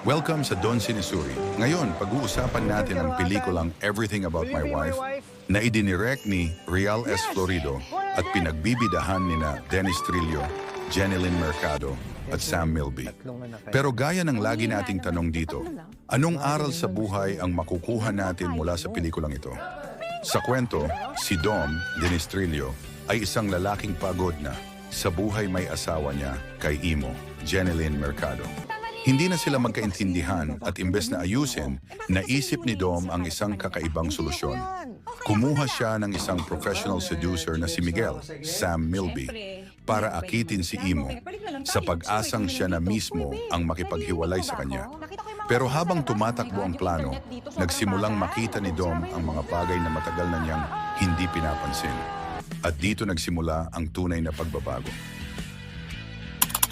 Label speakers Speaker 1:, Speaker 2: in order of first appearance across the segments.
Speaker 1: Welcome sa Don Sinisuri. Ngayon, pag-uusapan natin ang pelikulang Everything About My Wife na idinirect ni Real S. Florido at pinagbibidahan ni na Dennis Trillo, Jenilyn Mercado at Sam Milby. Pero gaya ng lagi nating tanong dito, anong aral sa buhay ang makukuha natin mula sa pelikulang ito? Sa kwento, si Dom, Dennis Trillo, ay isang lalaking pagod na sa buhay may asawa niya kay Imo, Jenilyn Mercado. Hindi na sila magkaintindihan at imbes na ayusin, naisip ni Dom ang isang kakaibang solusyon. Kumuha siya ng isang professional seducer na si Miguel, Sam Milby, para akitin si Imo sa pag-asang siya na mismo ang makipaghiwalay sa kanya. Pero habang tumatakbo ang plano, nagsimulang makita ni Dom ang mga bagay na matagal na niyang hindi pinapansin. At dito nagsimula ang tunay na pagbabago.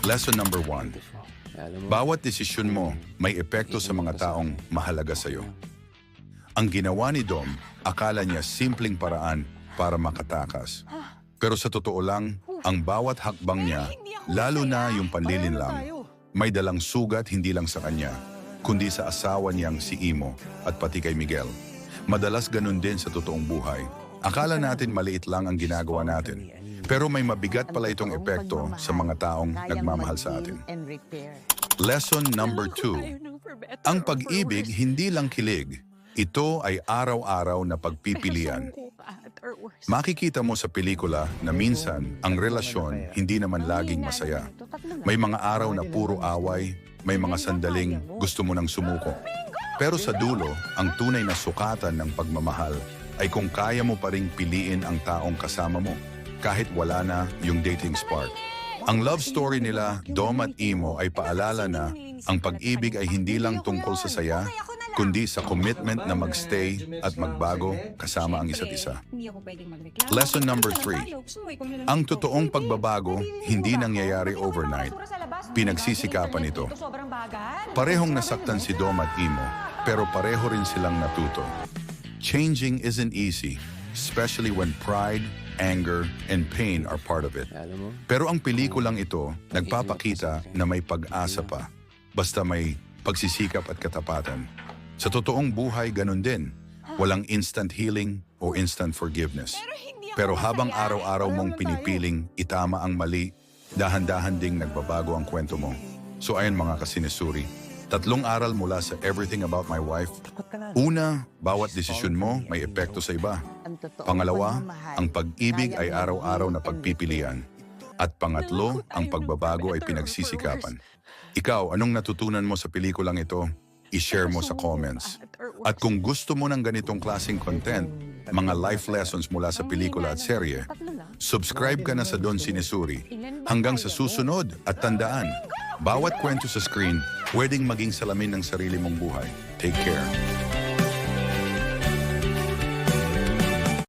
Speaker 1: Lesson number one. Bawat desisyon mo may epekto sa mga taong mahalaga sa iyo. Ang ginawa ni Dom, akala niya simpleng paraan para makatakas. Pero sa totoo lang, ang bawat hakbang niya, lalo na yung panlilinlang, may dalang sugat hindi lang sa kanya, kundi sa asawa niyang si Imo at pati kay Miguel. Madalas ganun din sa totoong buhay. Akala natin maliit lang ang ginagawa natin, pero may mabigat pala itong epekto sa mga taong nagmamahal sa atin. Lesson number two. Ang pag-ibig hindi lang kilig. Ito ay araw-araw na pagpipilian. Makikita mo sa pelikula na minsan ang relasyon hindi naman laging masaya. May mga araw na puro away, may mga sandaling gusto mo nang sumuko. Pero sa dulo, ang tunay na sukatan ng pagmamahal ay kung kaya mo pa ring piliin ang taong kasama mo kahit wala na yung dating spark. Ang love story nila, Dom at Imo, ay paalala na ang pag-ibig ay hindi lang tungkol sa saya, kundi sa commitment na magstay at magbago kasama ang isa't isa. Lesson number three. Ang totoong pagbabago hindi nangyayari overnight. Pinagsisikapan ito. Parehong nasaktan si Dom at Imo, pero pareho rin silang natuto. Changing isn't easy, especially when pride, anger, and pain are part of it. Pero ang pelikulang ito, nagpapakita na may pag-asa pa. Basta may pagsisikap at katapatan. Sa totoong buhay, ganun din. Walang instant healing o instant forgiveness. Pero habang araw-araw mong pinipiling itama ang mali, dahan-dahan ding nagbabago ang kwento mo. So ayan mga kasinisuri, tatlong aral mula sa Everything About My Wife. Una, bawat desisyon mo may epekto sa iba. Pangalawa, ang pag-ibig ay araw-araw na pagpipilian. At pangatlo, ang pagbabago ay pinagsisikapan. Ikaw, anong natutunan mo sa pelikulang ito? I-share mo sa comments. At kung gusto mo ng ganitong klaseng content, mga life lessons mula sa pelikula at serye, subscribe ka na sa Don Sinisuri. Hanggang sa susunod at tandaan, bawat kwento sa screen, pwedeng maging salamin ng sarili mong buhay. Take care.